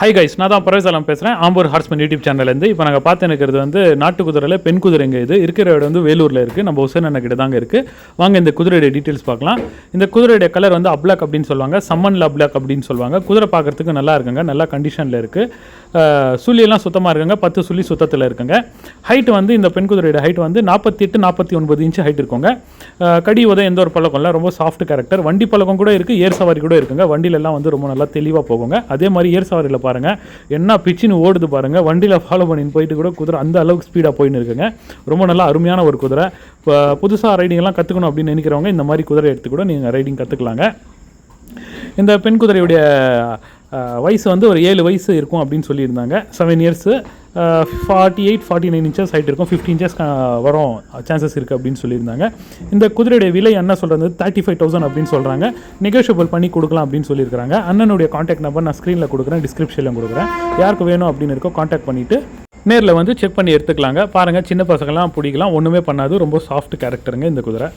Hi guys நான் தான் பரவேசாலம் பேசுகிறேன் ஆம்பூர் ஹார்ஸ்மன் யூடியூப் சேனல்லேருந்து இப்போ நாங்கள் பார்த்து இருக்கிறது வந்து நாட்டு குதிரையில் பெண் குதிரைங்க இது? இருக்கிற இடம் வந்து வேலூரில் இருக்குது நம்ம ஹுசேன் அண்ணா கிட்ட தாங்க இருக்குது வாங்க இந்த குதிரையுடைய டீட்டெயில்ஸ் பார்க்கலாம். இந்த குதிரையுடைய கலர் வந்து அப்ளாக் அப்படின்னு சொல்லுவாங்க. சம்மன்ல அப்ளாக் அப்படின்னு சொல்லுவாங்க. குதிரை பார்க்கறதுக்கு நல்லா இருக்குங்க. நல்லா கண்டிஷனில் இருக்குது சுள்ளியெல்லாம் சுத்தமாக இருக்குங்க. பத்து சுள்ளி சுத்தத்தில் இருக்குங்க. ஹைட் வந்து இந்த பெண் குதிரையோட ஹைட் வந்து நாற்பத்தி எட்டு நாற்பத்தி ஒன்பது இன்ச்சு ஹைட் இருக்குங்க. கடி உதவ எந்த ஒரு பழக்கம் இல்லை ரொம்ப சாஃப்ட் கேரக்டர் வண்டி பழக்கம் கூட இருக்குது ஏர் சவாரி கூட இருக்குங்க. வண்டியிலலாம் வந்து ரொம்ப நல்லா தெளிவாக போகுங்க. அதே மாதிரி ஏர் சவாரியில் பாருங்கள் என்ன பிச்சுன்னு ஓடுது பாருங்கள் வண்டியில் ஃபாலோ பண்ணின்னு போயிட்டு கூட குதிரை அந்த அளவுக்கு ஸ்பீடாக போயின்னு இருக்குங்க. ரொம்ப நல்லா அருமையான ஒரு குதிரை. இப்போ புதுசாக ரைடிங்லாம் கற்றுக்கணும் அப்படின்னு நினைக்கிறவங்க இந்த மாதிரி குதிரை எடுத்து கூட நீங்கள் ரைடிங் கற்றுக்கலாங்க இந்த பெண் குதிரையுடைய வயசு வந்து ஒரு ஏழு வயசு இருக்கும் அப்படின்னு சொல்லியிருந்தாங்க. Seven years forty eight forty nine inches height இருக்கும் ஃபிஃப்டி இன்ச்சஸ் uh, வரும். சான்சஸ் இருக்குது அப்படின்னு சொல்லியிருந்தாங்க. இந்த குதிரையுடைய விலை என்ன சொல்கிறது தேர்ட்டி ஃபைவ் தௌசண்ட் அப்படின்னு சொல்கிறாங்க நெகோஷியபிள் பண்ணி கொடுக்கலாம் அப்படின்னு சொல்லியிருக்காங்க அண்ணனுடைய காண்டாக்ட் நம்பர் நான் ஸ்க்ரீனில் கொடுக்குறேன் டிஸ்கிரிப்ஷனில் கொடுக்குறேன். யாருக்கு வேணும் அப்படின்னு இருக்கோ காண்டாக்ட் பண்ணிவிட்டு நேரில் வந்து செக் பண்ணி எடுத்துக்கலாங்க. பாருங்கள் சின்ன பசங்கள்லாம் பிடிக்கலாம். ஒன்றுமே பண்ணாது. ரொம்ப சாஃப்ட் கேரக்டருங்க இந்த குதிரை.